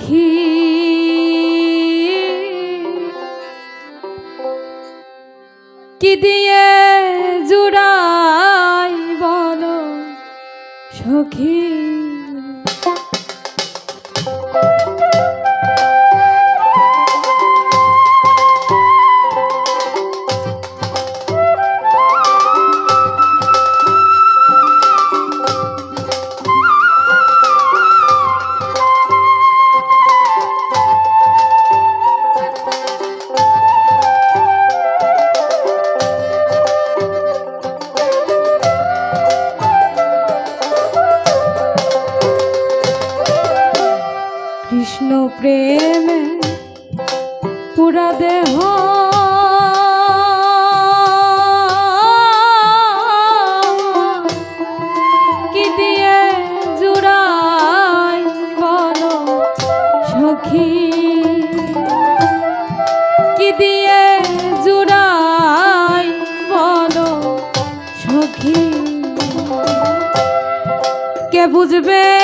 সখী কি দিয়ে জুড়াই বলো সখী? বুঝবে?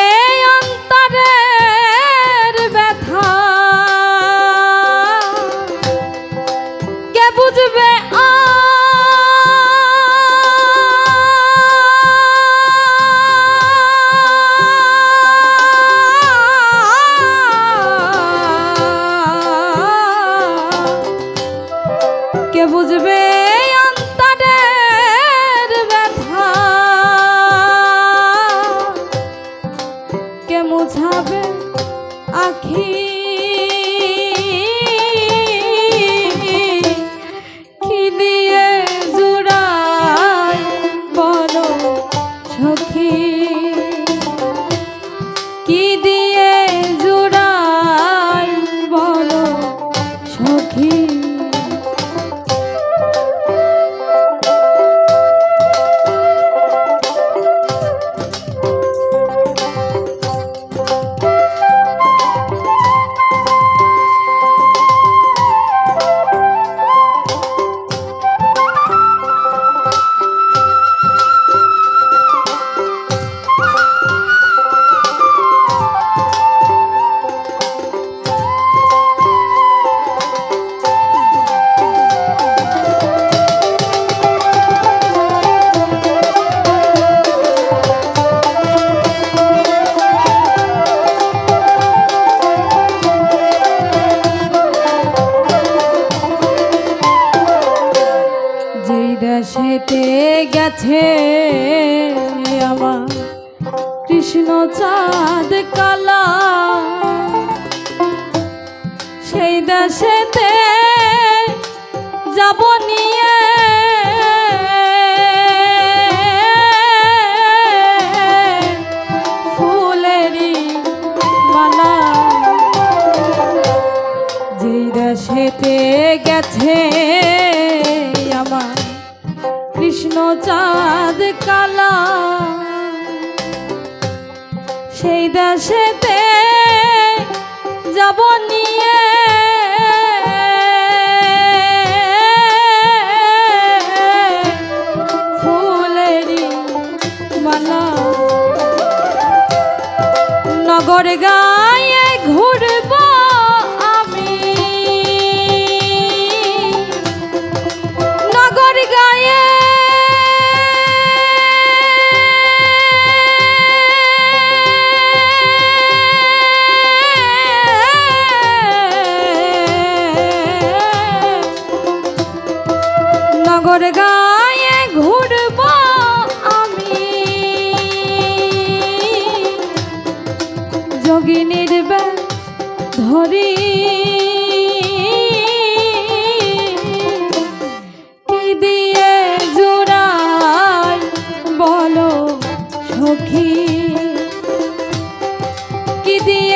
মুছাবে আখি গেছে আমার কৃষ্ণ চাঁদ কালা। সেই দেশেতে যাব নিয়ে। ফুলেরই মালা। যেই দেশেতে গেছে আমার কৃষ্ণ চাঁদ কালা। সেই দেশেতে যাব নিয়ে। ফুলেরই মালা। নগর গায়ে ঘুরব সাগর গায়ে ঘুরব আমি। যোগিনীর ব্যাস ধরি। দিয়ে